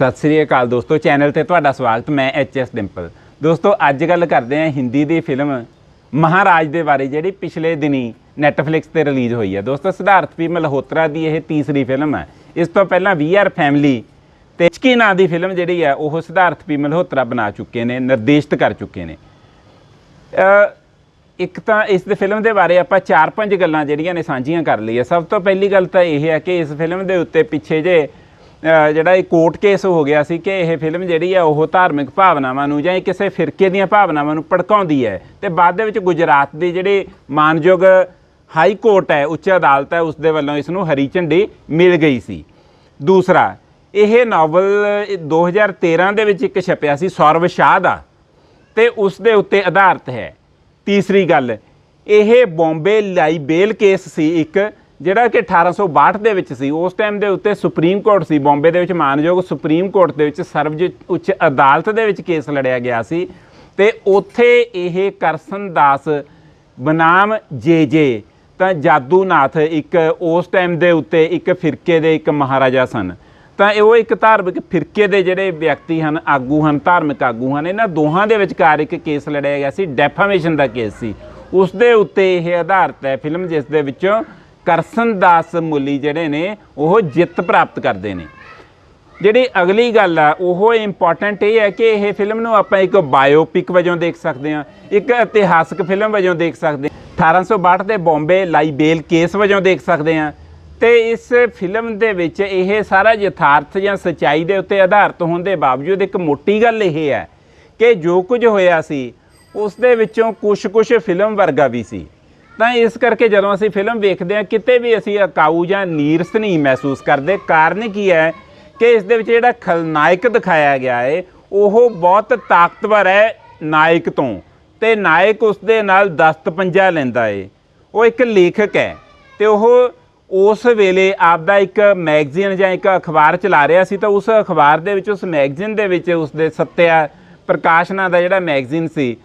ਸਤਿ ਸ੍ਰੀ ਅਕਾਲ ਦੋਸਤੋ, ਚੈਨਲ ਤੇ ਤੁਹਾਡਾ ਸਵਾਗਤ, ਮੈਂ ਐਚ ਐਸ ਡਿੰਪਲ ਦੋਸਤੋ, ਅੱਜ ਗੱਲ ਕਰਦੇ ਹਾਂ ਹਿੰਦੀ ਦੀ ਫਿਲਮ ਮਹਾਰਾਜ ਦੇ ਬਾਰੇ, ਜਿਹੜੀ ਪਿਛਲੇ ਦਿਨੀ ਨੈਟਫਲਿਕਸ ਤੇ ਰਿਲੀਜ਼ ਹੋਈ ਹੈ। ਦੋਸਤੋ, ਸਿਧਾਰਥ ਪੀ ਮਲਹੋਤਰਾ ਦੀ ਇਹ ਤੀਸਰੀ ਫਿਲਮ ਹੈ। ਇਸ ਤੋਂ ਪਹਿਲਾਂ ਵੀ ਆਰ ਫੈਮਿਲੀ ਤੇ ਇਸ਼ਕੀ ਨਾਂ ਦੀ ਫਿਲਮ ਜਿਹੜੀ ਹੈ, ਉਹ ਸਿਧਾਰਥ ਪੀ ਮਲਹੋਤਰਾ ਬਣਾ ਚੁੱਕੇ ਨੇ, ਨਿਰਦੇਸ਼ਿਤ ਕਰ ਚੁੱਕੇ ਨੇ। ਇੱਕ ਤਾਂ ਇਸ ਦੇ ਫਿਲਮ ਦੇ ਬਾਰੇ ਆਪਾਂ ਚਾਰ ਪੰਜ ਗੱਲਾਂ ਜਿਹੜੀਆਂ ਨੇ ਸਾਂਝੀਆਂ ਕਰ ਲਈਏ ਸਭ ਤੋਂ ਪਹਿਲੀ ਗੱਲ ਤਾਂ ਇਹ ਹੈ ਕਿ ਇਸ ਫਿਲਮ ਦੇ ਉੱਤੇ ਪਿੱਛੇ ਜੇ ਜਿਹੜਾ ਇਹ ਕੋਰਟ ਕੇਸ ਹੋ ਗਿਆ ਸੀ ਕਿ ਇਹ ਫਿਲਮ ਜਿਹੜੀ ਹੈ ਉਹ ਧਾਰਮਿਕ ਭਾਵਨਾਵਾਂ ਨੂੰ ਜਾਂ ਇਹ ਕਿਸੇ ਫਿਰਕੇ ਦੀਆਂ ਭਾਵਨਾਵਾਂ ਨੂੰ ਭੜਕਾਉਂਦੀ ਹੈ ਤੇ ਬਾਅਦ ਦੇ ਵਿੱਚ ਗੁਜਰਾਤ ਦੀ ਜਿਹੜੀ ਮਾਨਯੋਗ ਹਾਈ ਕੋਰਟ ਹੈ, ਉੱਚ ਅਦਾਲਤ ਹੈ ਉਸ ਦੇ ਵੱਲੋਂ ਇਸ ਨੂੰ ਹਰੀ ਝੰਡੀ ਮਿਲ ਗਈ ਸੀ। ਦੂਸਰਾ, ਇਹ ਨਾਵਲ 2013 ਦੇ ਵਿੱਚ ਇੱਕ ਛਪਿਆ ਸੀ, ਸੌਰਵ ਸ਼ਾਹ ਦਾ ਤੇ ਉਸ ਦੇ ਉੱਤੇ ਆਧਾਰਿਤ ਹੈ। ਤੀਸਰੀ ਗੱਲ, ਇਹ ਬੰਬੇ ਲਾਈਬੇਲ ਕੇਸ ਸੀ ਇੱਕ ਜਿਹੜਾ ਕਿ 1862 ਦੇ ਵਿੱਚ ਸੀ, ਉਸ ਟਾਈਮ ਦੇ ਉੱਤੇ ਸੁਪਰੀਮ ਕੋਰਟ ਸੀ ਬੰਬੇ ਦੇ ਵਿੱਚ ਮਾਨਯੋਗ ਸੁਪਰੀਮ ਕੋਰਟ ਦੇ ਵਿੱਚ ਸਰਵ ਉੱਚ ਅਦਾਲਤ ਦੇ ਵਿੱਚ ਕੇਸ ਲੜਿਆ ਗਿਆ ਸੀ ਤੇ ਉੱਥੇ ਇਹ ਕਰਸਨ ਦਾਸ ਬਨਾਮ ਜੇ ਜੇ ਤਾਂ ਜਾਦੂਨਾਥ ਇੱਕ ਉਸ ਟਾਈਮ ਦੇ ਉੱਤੇ ਇੱਕ ਫਿਰਕੇ ਦੇ ਇੱਕ ਮਹਾਰਾਜਾ ਸਨ। ਤਾਂ ਉਹ ਇੱਕ ਧਾਰਮਿਕ ਫਿਰਕੇ ਦੇ ਜਿਹੜੇ ਵਿਅਕਤੀ ਹਨ, ਆਗੂ ਹਨ, ਧਾਰਮਿਕ ਆਗੂ ਹਨ, ਇਹਨਾਂ ਦੋਹਾਂ ਦੇ ਵਿਚਕਾਰ ਇੱਕ ਕੇਸ ਲੜਿਆ ਗਿਆ ਸੀ ਡੈਫਾਮੇਸ਼ਨ ਦਾ ਕੇਸ ਸੀ। ਉਸ ਦੇ ਉੱਤੇ ਇਹ ਆਧਾਰਿਤ ਹੈ ਫਿਲਮ, ਜਿਸ ਦੇ ਵਿੱਚੋਂ ਕਰਸਨ ਦਾਸ ਮੁੱਲੀ ਜਿਹੜੇ ਨੇ, ਉਹ ਜਿੱਤ ਪ੍ਰਾਪਤ ਕਰਦੇ ਨੇ। ਜਿਹੜੀ ਅਗਲੀ ਗੱਲ ਆ, ਉਹ ਇੰਪੋਰਟੈਂਟ ਇਹ ਹੈ ਕਿ ਇਹ ਫਿਲਮ ਨੂੰ ਆਪਾਂ ਇੱਕ ਬਾਇਓਪਿਕ ਵਜੋਂ ਦੇਖ ਸਕਦੇ ਹਾਂ, ਇੱਕ ਇਤਿਹਾਸਕ ਫਿਲਮ ਵਜੋਂ ਦੇਖ ਸਕਦੇ ਹਾਂ। 1862 ਦੇ ਬੰਬੇ ਲਾਈਬੇਲ ਕੇਸ ਵਜੋਂ ਦੇਖ ਸਕਦੇ ਹਾਂ। ਤੇ ਇਸ ਫਿਲਮ ਦੇ ਵਿੱਚ ਇਹ ਸਾਰਾ ਯਥਾਰਥ ਜਾਂ ਸਚਾਈ ਦੇ ਉੱਤੇ ਆਧਾਰਿਤ ਹੋਣ ਦੇ ਬਾਵਜੂਦ ਇੱਕ ਮੋਟੀ ਗੱਲ ਇਹ ਹੈ ਕਿ ਜੋ ਕੁਝ ਹੋਇਆ ਸੀ, ਉਸ ਦੇ ਵਿੱਚੋਂ ਕੁਝ ਕੁਝ ਫਿਲਮ ਵਰਗਾ ਵੀ ਸੀ। ਤਾਂ ਇਸ ਕਰਕੇ ਜਦੋਂ ਅਸੀਂ ਫਿਲਮ ਵੇਖਦੇ ਹਾਂ, ਕਿਤੇ ਵੀ ਅਸੀਂ ਅਕਾਊ ਜਾਂ ਨੀਰਸ ਨਹੀਂ ਮਹਿਸੂਸ ਕਰਦੇ, ਕਾਰਨ ਕੀ ਹੈ ਕਿ ਇਸ ਦੇ ਵਿੱਚ ਜਿਹੜਾ ਖਲਨਾਇਕ ਦਿਖਾਇਆ ਗਿਆ ਹੈ ਉਹ ਬਹੁਤ ਤਾਕਤਵਰ ਹੈ ਨਾਇਕ ਤੋਂ ਤੇ ਨਾਇਕ ਉਸ ਦੇ ਨਾਲ ਦਸਤ ਪੰਜਾ ਲੈਂਦਾ ਏ। ਉਹ ਇੱਕ ਲੇਖਕ ਹੈ ਤੇ ਉਹ ਉਸ ਵੇਲੇ ਆਪਦਾ ਇੱਕ ਮੈਗਜ਼ੀਨ ਜਾਂ ਇੱਕ ਅਖਬਾਰ ਚਲਾ ਰਿਹਾ ਸੀ ਤਾਂ ਉਸ ਅਖਬਾਰ ਦੇ ਵਿੱਚ, ਉਸ ਮੈਗਜ਼ੀਨ ਦੇ ਵਿੱਚ ਉਸ ਦੇ ਸੱਤਿਆ ਪ੍ਰਕਾਸ਼ ਦਾ ਜਿਹੜਾ ਮੈਗਜ਼ੀਨ ਸੀ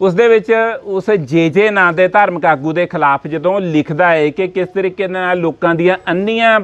ਉਸ ਦੇ ਵਿੱਚ ਉਸ ਜੇਜੇ ਨਾਂ ਦੇ ਧਾਰਮਿਕ ਆਗੂ ਦੇ ਖਿਲਾਫ ਜਦੋਂ ਲਿਖਦਾ ਹੈ ਕਿ ਕਿਸ ਤਰੀਕੇ ਨਾਲ ਲੋਕਾਂ ਦੀਆਂ ਅੰਨੀਆਂ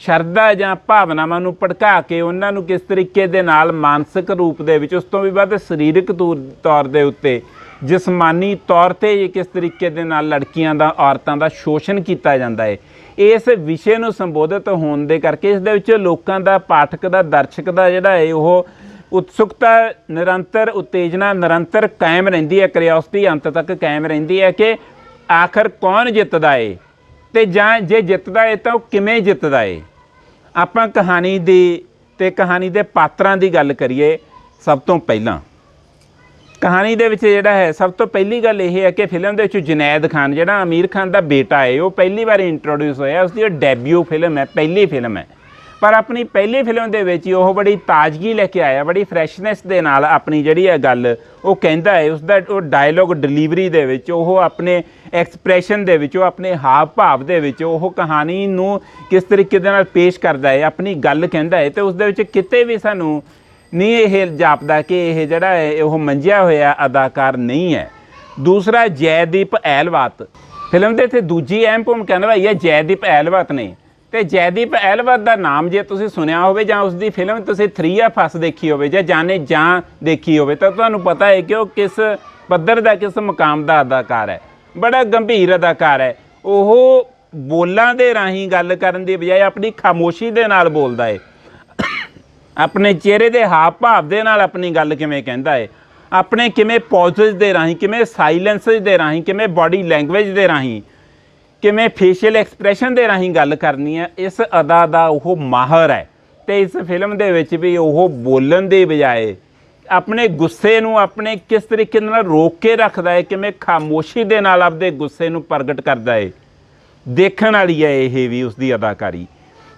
ਸ਼ਰਧਾ ਜਾਂ ਭਾਵਨਾਵਾਂ ਨੂੰ ਭੜਕਾ ਕੇ ਉਹਨਾਂ ਨੂੰ ਕਿਸ ਤਰੀਕੇ ਦੇ ਨਾਲ ਮਾਨਸਿਕ ਰੂਪ ਦੇ ਵਿੱਚ ਉਸ ਤੋਂ ਵੀ ਵੱਧ ਸਰੀਰਕ ਤੌਰ ਤੌਰ ਦੇ ਉੱਤੇ ਜਿਸਮਾਨੀ ਤੌਰ ਤੇ ਕਿਸ ਤਰੀਕੇ ਦੇ ਨਾਲ ਲੜਕੀਆਂ ਦਾ, ਔਰਤਾਂ ਦਾ ਸ਼ੋਸ਼ਣ ਕੀਤਾ ਜਾਂਦਾ ਹੈ। ਇਸ ਵਿਸ਼ੇ ਨੂੰ ਸੰਬੋਧਿਤ ਹੋਣ ਦੇ ਕਰਕੇ ਇਸ ਦੇ ਵਿੱਚ ਲੋਕਾਂ ਦਾ, ਪਾਠਕ ਦਾ, ਦਰਸ਼ਕ ਦਾ ਜਿਹੜਾ ਹੈ ਉਹ ਉਤਸੁਕਤਾ ਨਿਰੰਤਰ, ਉਤੇਜਨਾ ਨਿਰੰਤਰ ਕਾਇਮ ਰਹਿੰਦੀ ਹੈ ਕਰਿਓਸਿਟੀ ਅੰਤ ਤੱਕ ਕਾਇਮ ਰਹਿੰਦੀ ਹੈ ਕਿ ਆਖਰ ਕੌਣ ਜਿੱਤਦਾ ਏ? ਤੇ ਜਾਂ ਜੇ ਜਿੱਤਦਾ ਏ ਤਾਂ ਉਹ ਕਿਵੇਂ ਜਿੱਤਦਾ ਏ? ਆਪਾਂ ਕਹਾਣੀ ਦੀ ਤੇ ਕਹਾਣੀ ਦੇ ਪਾਤਰਾਂ ਦੀ ਗੱਲ ਕਰੀਏ ਸਭ ਤੋਂ ਪਹਿਲਾਂ। ਕਹਾਣੀ ਦੇ ਵਿੱਚ ਜਿਹੜਾ ਹੈ, ਸਭ ਤੋਂ ਪਹਿਲੀ ਗੱਲ ਇਹ ਹੈ ਕਿ ਫਿਲਮ ਦੇ ਵਿੱਚ ਜੁਨੈਦ ਖਾਨ, ਜਿਹੜਾ ਅਮੀਰ ਖਾਨ ਦਾ ਬੇਟਾ ਹੈ ਉਹ ਪਹਿਲੀ ਵਾਰ ਇੰਟਰੋਡਿਊਸ ਹੋਇਆ ਉਸ ਦੀ ਡੈਬਿਊ ਫਿਲਮ ਹੈ, ਪਹਿਲੀ ਫਿਲਮ ਹੈ। ਪਰ ਆਪਣੀ ਪਹਿਲੀ ਫਿਲਮ ਦੇ ਵਿੱਚ ਹੀ ਉਹ ਬੜੀ ਤਾਜ਼ਗੀ ਲੈ ਕੇ ਆਇਆ, ਬੜੀ ਫਰੈਸ਼ਨੈਸ ਦੇ ਨਾਲ ਆਪਣੀ ਜਿਹੜੀ ਹੈ ਗੱਲ ਉਹ ਕਹਿੰਦਾ ਹੈ ਉਸ ਦਾ ਉਹ ਡਾਇਲੋਗ ਡਿਲੀਵਰੀ ਦੇ ਵਿੱਚ, ਉਹ ਆਪਣੇ ਐਕਸਪ੍ਰੈਸ਼ਨ ਦੇ ਵਿੱਚ, ਉਹ ਆਪਣੇ ਹਾਵ ਭਾਵ ਦੇ ਵਿੱਚ, ਉਹ ਕਹਾਣੀ ਨੂੰ ਕਿਸ ਤਰੀਕੇ ਦੇ ਨਾਲ ਪੇਸ਼ ਕਰਦਾ ਹੈ, ਆਪਣੀ ਗੱਲ ਕਹਿੰਦਾ ਹੈ ਤੇ ਉਸ ਦੇ ਵਿੱਚ ਕਿਤੇ ਵੀ ਸਾਨੂੰ ਨਹੀਂ ਇਹ ਜਾਪਦਾ ਕਿ ਇਹ ਜਿਹੜਾ ਹੈ ਉਹ ਮੰਜਿਆ ਹੋਇਆ ਅਦਾਕਾਰ ਨਹੀਂ ਹੈ। ਦੂਸਰਾ ਜੈਦੀਪ ਐਲਵਾਤ, ਫਿਲਮ ਦੇ ਇੱਥੇ ਦੂਜੀ ਅਹਿਮ ਭੂਮਿਕਾ ਨਿਭਾਈ ਹੈ ਜੈਦੀਪ ਐਲਵਾਤ ਨੇ। ਤੇ ਜੈਦੀਪ ਐਲਵਰ ਦਾ ਨਾਮ ਜੇ ਤੁਸੀਂ ਸੁਣਿਆ ਹੋਵੇ ਜਾਂ ਉਸ ਦੀ ਫਿਲਮ ਤੁਸੀਂ 3 ਫਸ ਦੇਖੀ ਹੋਵੇ ਜਾਂ ਜਾਣੇ ਜਾਂ ਦੇਖੀ ਹੋਵੇ ਤਾਂ ਤੁਹਾਨੂੰ ਪਤਾ ਹੈ ਕਿ ਉਹ ਕਿਸ ਪੱਧਰ ਦਾ, ਕਿਸ ਮੁਕਾਮ ਦਾ ਅਦਾਕਾਰ ਹੈ। ਬੜਾ ਗੰਭੀਰ ਅਦਾਕਾਰ ਹੈ। ਉਹ ਬੋਲਾਂ ਦੇ ਰਾਹੀਂ ਗੱਲ ਕਰਨ ਦੀ ਬਜਾਏ ਆਪਣੀ ਖਾਮੋਸ਼ੀ ਦੇ ਨਾਲ ਬੋਲਦਾ ਹੈ। ਆਪਣੇ ਚਿਹਰੇ ਦੇ ਹਾਵ ਭਾਵ ਦੇ ਨਾਲ ਆਪਣੀ ਗੱਲ ਕਿਵੇਂ ਕਹਿੰਦਾ ਹੈ। ਆਪਣੇ ਕਿਵੇਂ ਪੌਜ਼ਸ ਦੇ ਰਾਹੀਂ, ਕਿਵੇਂ ਸਾਇਲੈਂਸਸ ਦੇ ਰਾਹੀਂ, ਕਿਵੇਂ ਬਾਡੀ ਲੈਂਗੁਏਜ ਦੇ ਰਾਹੀਂ ਕਿਵੇਂ ਫੇਸ਼ੀਅਲ ਐਕਸਪ੍ਰੈਸ਼ਨ ਦੇ ਰਾਹੀਂ ਗੱਲ ਕਰਨੀ ਹੈ, ਇਸ ਅਦਾ ਦਾ ਉਹ ਮਾਹਰ ਹੈ ਤੇ ਇਸ ਫਿਲਮ ਦੇ ਵਿੱਚ ਵੀ ਉਹ ਬੋਲਣ ਦੇ ਬਜਾਏ ਆਪਣੇ ਗੁੱਸੇ ਨੂੰ ਆਪਣੇ ਕਿਸ ਤਰੀਕੇ ਨਾਲ ਰੋਕ ਕੇ ਰੱਖਦਾ ਹੈ, ਕਿਵੇਂ ਖਾਮੋਸ਼ੀ ਦੇ ਨਾਲ ਆਪਦੇ ਗੁੱਸੇ ਨੂੰ ਪ੍ਰਗਟ ਕਰਦਾ ਹੈ, ਦੇਖਣ ਵਾਲੀ ਹੈ ਇਹ ਵੀ ਉਸ ਦੀ ਅਦਾਕਾਰੀ।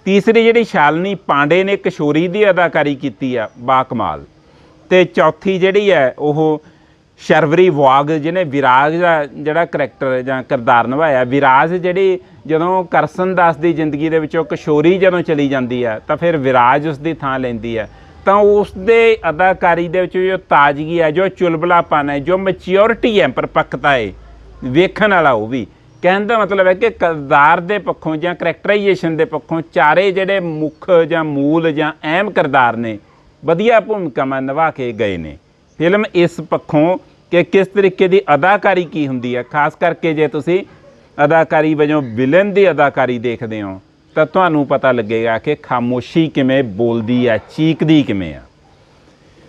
ਤੀਸਰੀ ਜਿਹੜੀ ਸ਼ਾਲਨੀ ਪਾਂਡੇ ਨੇ ਕਿਸ਼ੋਰੀ ਦੀ ਅਦਾਕਾਰੀ ਕੀਤੀ ਆ, ਬਾਕਮਾਲ। ਤੇ ਚੌਥੀ ਜਿਹੜੀ ਹੈ, ਉਹ ਸ਼ਰਵਰੀ ਵਾਗ ਜਿਹਨੇ ਵਿਰਾਜ ਦਾ ਜਿਹੜਾ ਕਰੈਕਟਰ ਜਾਂ ਕਿਰਦਾਰ ਨਿਭਾਇਆ ਵਿਰਾਜ ਜਿਹੜੀ ਜਦੋਂ ਕਰਸਨ ਦਾਸ ਦੀ ਜ਼ਿੰਦਗੀ ਦੇ ਵਿੱਚੋਂ ਕਿਸ਼ੋਰੀ ਜਦੋਂ ਚਲੀ ਜਾਂਦੀ ਹੈ, ਤਾਂ ਫਿਰ ਵਿਰਾਜ ਉਸ ਦੀ ਥਾਂ ਲੈਂਦੀ ਹੈ। ਤਾਂ ਉਸ ਦੇ ਅਦਾਕਾਰੀ ਦੇ ਵਿੱਚ ਜੋ ਤਾਜ਼ਗੀ ਹੈ, ਜੋ ਚੁਲਬਲਾਪਨ ਹੈ, ਜੋ ਮੈਚਿਓਰਿਟੀ ਹੈ ਪਰਪੱਕਤਾ ਹੈ ਵੇਖਣ ਵਾਲਾ ਉਹ ਵੀ। ਕਹਿਣ ਦਾ ਮਤਲਬ ਹੈ ਕਿ ਕਿਰਦਾਰ ਦੇ ਪੱਖੋਂ ਜਾਂ ਕਰੈਕਟਰਾਈਜੇਸ਼ਨ ਦੇ ਪੱਖੋਂ ਚਾਰੇ ਜਿਹੜੇ ਮੁੱਖ ਜਾਂ ਮੂਲ ਜਾਂ ਅਹਿਮ ਕਿਰਦਾਰ ਨੇ, ਵਧੀਆ ਭੂਮਿਕਾਵਾਂ ਨਿਭਾ ਕੇ ਗਏ ਨੇ। ਫਿਲਮ ਇਸ ਪੱਖੋਂ ਕਿ ਕਿਸ ਤਰੀਕੇ ਦੀ ਅਦਾਕਾਰੀ ਕੀ ਹੁੰਦੀ ਹੈ? ਖਾਸ ਕਰਕੇ ਜੇ ਤੁਸੀਂ ਅਦਾਕਾਰੀ ਵਜੋਂ ਵਿਲਨ ਦੀ ਅਦਾਕਾਰੀ ਦੇਖਦੇ ਹੋ, ਤਾਂ ਤੁਹਾਨੂੰ ਪਤਾ ਲੱਗੇਗਾ ਕਿ ਖਾਮੋਸ਼ੀ ਕਿਵੇਂ ਬੋਲਦੀ ਹੈ, ਚੀਕਦੀ ਕਿਵੇਂ ਆ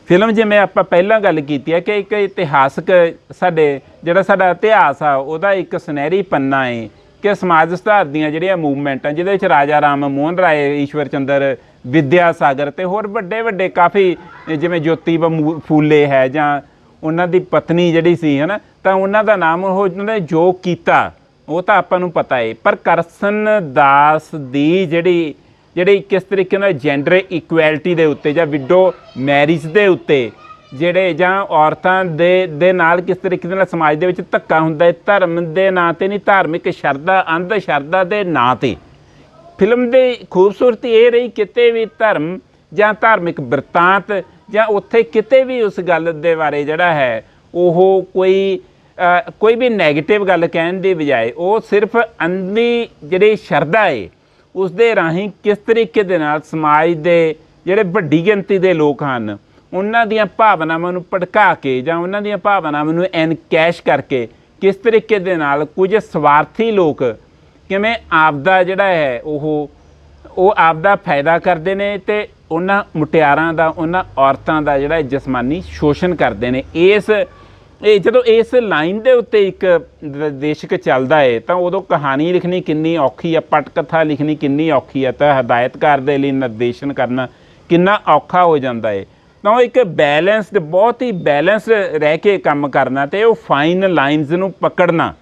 ਫਿਲਮ ਜਿਵੇਂ ਆਪਾਂ ਪਹਿਲਾਂ ਗੱਲ ਕੀਤੀ ਹੈ ਕਿ ਇੱਕ ਇਤਿਹਾਸਕ ਸਾਡੇ, ਜਿਹੜਾ ਸਾਡਾ ਇਤਿਹਾਸ ਆ, ਉਹਦਾ ਇੱਕ ਸੁਨਹਿਰੀ ਪੰਨਾ ਹੈ ਕਿ ਸਮਾਜ ਸੁਧਾਰ ਦੀਆਂ ਜਿਹੜੀਆਂ ਮੂਵਮੈਂਟਾਂ, ਜਿਹਦੇ ਵਿੱਚ ਰਾਜਾ ਰਾਮ ਮੋਹਨ ਰਾਏ, ਈਸ਼ਵਰ ਚੰਦਰ ਵਿਦਿਆ ਸਾਗਰ ਤੇ ਹੋਰ ਵੱਡੇ ਵੱਡੇ ਕਾਫੀ, ਜਿਵੇਂ ਜੋਤੀ ਬਾ ਫੂਲੇ ਹੈ ਜਾਂ ਉਹਨਾਂ ਦੀ ਪਤਨੀ ਜਿਹੜੀ ਸੀ, ਹਨਾ, ਤਾਂ ਉਹਨਾਂ ਦਾ ਨਾਮ ਉਹ ਉਹਨਾਂ ਨੇ ਜੋ ਕੀਤਾ, ਉਹ ਤਾਂ ਆਪਾਂ ਨੂੰ ਪਤਾ ਹੈ ਪਰ ਕਰਸਨ ਦਾਸ ਦੀ ਜਿਹੜੀ ਜਿਹੜੀ ਕਿਸ ਤਰੀਕੇ ਨਾਲ ਜੈਂਡਰ ਇਕੁਐਲਿਟੀ ਦੇ ਉੱਤੇ ਜਾਂ ਵਿਡੋ ਮੈਰਿਜ ਦੇ ਉੱਤੇ ਜਿਹੜੇ ਜਾਂ ਔਰਤਾਂ ਦੇ ਦੇ ਨਾਲ ਕਿਸ ਤਰੀਕੇ ਦੇ ਨਾਲ ਸਮਾਜ ਦੇ ਵਿੱਚ ਧੱਕਾ ਹੁੰਦਾ ਹੈ ਧਰਮ ਦੇ ਨਾਂ ਤੇ ਨਹੀਂ, ਧਾਰਮਿਕ ਸ਼ਰਧਾ ਅੰਧ ਸ਼ਰਧਾ ਦੇ ਨਾਂ ਤੇ। ਫਿਲਮ ਦੀ ਖੂਬਸੂਰਤੀ ਇਹ ਰਹੀ ਕਿਤੇ ਵੀ ਧਰਮ ਜਾਂ ਧਾਰਮਿਕ ਬਿਰਤਾਂਤ ਜਾਂ ਉੱਥੇ ਕਿਤੇ ਵੀ ਉਸ ਗੱਲ ਦੇ ਬਾਰੇ ਜਿਹੜਾ ਹੈ, ਉਹ ਕੋਈ ਕੋਈ ਵੀ 네ਗੇਟਿਵ ਗੱਲ ਕਹਿਣ ਦੀ ਬਜਾਏ ਉਹ ਸਿਰਫ ਅੰਧੀ ਜਿਹੜੀ ਸ਼ਰਧਾ ਏ ਉਸ ਦੇ ਰਾਹੀਂ ਕਿਸ ਤਰੀਕੇ ਦੇ ਨਾਲ ਸਮਾਜ ਦੇ ਜਿਹੜੇ ਵੱਡੀ ਗਿਣਤੀ ਦੇ ਲੋਕ ਹਨ, ਉਹਨਾਂ ਦੀਆਂ ਭਾਵਨਾਵਾਂ ਨੂੰ ਭੜਕਾ ਕੇ ਜਾਂ ਉਹਨਾਂ ਦੀਆਂ ਭਾਵਨਾਵਾਂ ਨੂੰ ਐਨਕੈਸ਼ ਕਰਕੇ ਕਿਸ ਤਰੀਕੇ ਦੇ ਨਾਲ ਕੁਝ ਸਵਾਰਥੀ ਲੋਕ ਕਿਵੇਂ ਆਪਦਾ ਜਿਹੜਾ ਹੈ, ਉਹ ਉਹ ਆਪ ਦਾ ਫਾਇਦਾ ਕਰਦੇ ਨੇ ਤੇ ਉਹਨਾਂ ਮੁਟਿਆਰਾਂ ਦਾ, ਉਹਨਾਂ ਔਰਤਾਂ ਦਾ ਜਿਹੜਾ ਜਿਸਮਾਨੀ ਸ਼ੋਸ਼ਣ ਕਰਦੇ ਨੇ। ਇਸ, ਇਹ ਜਦੋਂ ਇਸ ਲਾਈਨ ਦੇ ਉੱਤੇ ਇੱਕ ਨਿਰਦੇਸ਼ਕ ਚੱਲਦਾ ਏ, ਤਾਂ ਉਦੋਂ ਕਹਾਣੀ ਲਿਖਣੀ ਕਿੰਨੀ ਔਖੀ ਹੈ ਪਟਕਥਾ ਲਿਖਣੀ ਕਿੰਨੀ ਔਖੀ ਹੈ ਤਾਂ ਹਦਾਇਤਕਾਰ ਦੇ ਲਈ ਨਿਰਦੇਸ਼ਨ ਕਰਨਾ ਕਿੰਨਾ ਔਖਾ ਹੋ ਜਾਂਦਾ ਏ। ਤਾਂ ਉਹ ਇੱਕ ਬੈਲੈਂਸਡ, ਬਹੁਤ ਹੀ ਬੈਲੈਂਸ ਰਹਿ ਕੇ ਕੰਮ ਕਰਨਾ ਤੇ ਉਹ ਫਾਈਨ ਲਾਈਨਸ ਨੂੰ ਪਕੜਨਾ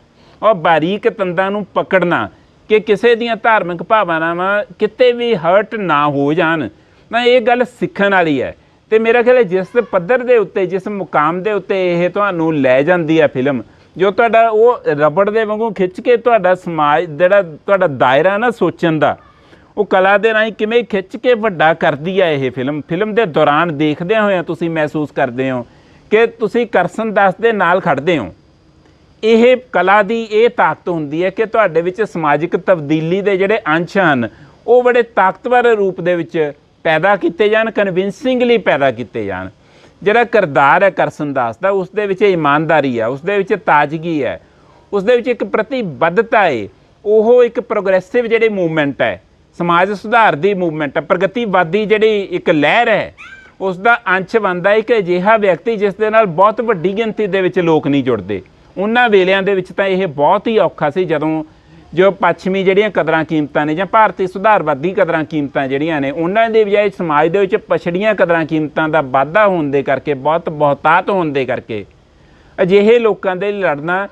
ਔਰ ਬਾਰੀਕ ਤੰਦਾਂ ਨੂੰ ਪਕੜਨਾ ਕਿ ਕਿਸੇ ਦੀਆਂ ਧਾਰਮਿਕ ਭਾਵਨਾਵਾਂ ਕਿਤੇ ਵੀ ਹਰਟ ਨਾ ਹੋ ਜਾਣ, ਤਾਂ ਇਹ ਗੱਲ ਸਿੱਖਣ ਵਾਲੀ ਹੈ। ਤੇ ਮੇਰਾ ਖਿਆਲ ਹੈ ਜਿਸ ਪੱਧਰ ਦੇ ਉੱਤੇ, ਜਿਸ ਮੁਕਾਮ ਦੇ ਉੱਤੇ ਇਹ ਤੁਹਾਨੂੰ ਲੈ ਜਾਂਦੀ ਹੈ ਫਿਲਮ, ਜੋ ਤੁਹਾਡਾ ਉਹ ਰਬੜ ਦੇ ਵਾਂਗੂ ਖਿੱਚ ਕੇ ਤੁਹਾਡਾ ਸਮਾਜ, ਜਿਹੜਾ ਤੁਹਾਡਾ ਦਾਇਰਾ ਨਾ ਸੋਚਣ ਦਾ, ਉਹ ਕਲਾ ਦੇ ਰਾਹੀਂ ਕਿਵੇਂ ਖਿੱਚ ਕੇ ਵੱਡਾ ਕਰਦੀ ਹੈ ਇਹ ਫਿਲਮ। ਫਿਲਮ ਦੇ ਦੌਰਾਨ ਦੇਖਦਿਆਂ ਹੋਇਆਂ ਤੁਸੀਂ ਮਹਿਸੂਸ ਕਰਦੇ ਹੋ ਕਿ ਤੁਸੀਂ ਕਰਸਨ ਦਾਸ ਦੇ ਨਾਲ ਖੜਦੇ ਹੋ। ਇਹ ਕਲਾ ਦੀ ਇਹ ਤਾਕਤ ਹੁੰਦੀ ਹੈ ਕਿ ਤੁਹਾਡੇ ਵਿੱਚ ਸਮਾਜਿਕ ਤਬਦੀਲੀ ਦੇ ਜਿਹੜੇ ਅੰਸ਼ ਹਨ, ਉਹ ਬੜੇ ਤਾਕਤਵਰ ਰੂਪ ਦੇ ਵਿੱਚ ਪੈਦਾ ਕੀਤੇ ਜਾਣ ਕਨਵਿੰਸਿੰਗਲੀ ਪੈਦਾ ਕੀਤੇ ਜਾਣ। ਜਿਹੜਾ ਕਿਰਦਾਰ ਹੈ ਕਰਸਨ ਦਾਸ ਦਾ, ਉਸ ਦੇ ਵਿੱਚ ਇਮਾਨਦਾਰੀ ਹੈ, ਉਸ ਦੇ ਵਿੱਚ ਤਾਜ਼ਗੀ ਹੈ, ਉਸ ਦੇ ਵਿੱਚ ਇੱਕ ਪ੍ਰਤੀਬੱਧਤਾ ਹੈ, ਉਹ ਇੱਕ ਪ੍ਰੋਗਰੈਸਿਵ ਜਿਹੜੇ ਮੂਵਮੈਂਟ ਹੈ, ਸਮਾਜ ਸੁਧਾਰ ਦੀ ਮੂਵਮੈਂਟ ਹੈ, ਪ੍ਰਗਤੀਵਾਦੀ ਜਿਹੜੀ ਇੱਕ ਲਹਿਰ ਹੈ, ਉਸ ਦਾ ਅੰਸ਼ ਬਣਦਾ ਇੱਕ ਅਜਿਹਾ ਵਿਅਕਤੀ ਜਿਸ ਦੇ ਨਾਲ ਬਹੁਤ ਵੱਡੀ ਗਿਣਤੀ ਦੇ ਵਿੱਚ ਲੋਕ ਨਹੀਂ ਜੁੜਦੇ। ਉਹਨਾਂ ਵੇਲਿਆਂ ਦੇ ਵਿੱਚ ਤਾਂ ਇਹ ਬਹੁਤ ਹੀ ਔਖਾ ਸੀ ਜਦੋਂ ਜੋ ਪੱਛਮੀ ਜਿਹੜੀਆਂ ਕਦਰਾਂ ਕੀਮਤਾਂ ਨੇ ਜਾਂ ਭਾਰਤੀ ਸੁਧਾਰਵਾਦੀ ਕਦਰਾਂ ਕੀਮਤਾਂ ਜਿਹੜੀਆਂ ਨੇ ਉਹਨਾਂ ਦੇ ਬਜਾਏ ਸਮਾਜ ਦੇ ਵਿੱਚ ਪਛੜੀਆਂ ਕਦਰਾਂ ਕੀਮਤਾਂ ਦਾ ਵਾਧਾ ਹੋਣ ਦੇ ਕਰਕੇ ਬਹੁਤ ਬਹੁਤਾਤ ਹੋਣ ਦੇ ਕਰਕੇ ਅਜਿਹੇ ਲੋਕਾਂ ਦੇ ਲੜਨਾ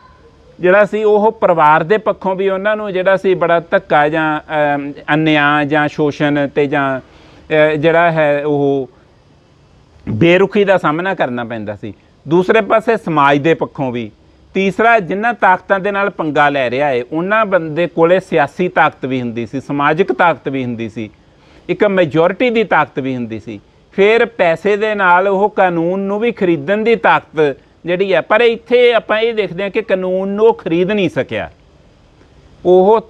ਜਿਹੜਾ ਸੀ ਉਹ ਪਰਿਵਾਰ ਦੇ ਪੱਖੋਂ ਵੀ ਉਹਨਾਂ ਨੂੰ ਜਿਹੜਾ ਸੀ ਬੜਾ ਧੱਕਾ ਜਾਂ ਅਮ, ਅਨਿਆਂ ਜਾਂ ਸ਼ੋਸ਼ਣ ਤੇ ਜਾਂ ਜਿਹੜਾ ਹੈ ਉਹ ਬੇਰੁਖੀ ਦਾ ਸਾਹਮਣਾ ਕਰਨਾ ਪੈਂਦਾ ਸੀ। ਦੂਸਰੇ ਪਾਸੇ ਸਮਾਜ ਦੇ ਪੱਖੋਂ ਵੀ ਤੀਸਰਾ ਜਿਨ੍ਹਾਂ ਤਾਕਤਾਂ ਦੇ ਨਾਲ ਪੰਗਾ ਲੈ ਰਿਹਾ ਏ ਉਹਨਾਂ ਬੰਦੇ ਕੋਲੇ ਸਿਆਸੀ ਤਾਕਤ ਵੀ ਹੁੰਦੀ ਸੀ, ਸਮਾਜਿਕ ਤਾਕਤ ਵੀ ਹੁੰਦੀ ਸੀ, ਇੱਕ ਮੈਜੋਰਿਟੀ ਦੀ ਤਾਕਤ ਵੀ ਹੁੰਦੀ ਸੀ। ਫਿਰ ਪੈਸੇ ਦੇ ਨਾਲ ਉਹ ਕਾਨੂੰਨ ਨੂੰ ਵੀ ਖਰੀਦਣ ਦੀ ਤਾਕਤ ਜਿਹੜੀ ਹੈ, ਪਰ ਇੱਥੇ ਆਪਾਂ ਇਹ ਦੇਖਦੇ ਹਾਂ ਕਿ ਕਾਨੂੰਨ ਨੂੰ ਉਹ ਖਰੀਦ ਨਹੀਂ ਸਕਿਆ। ਉਹ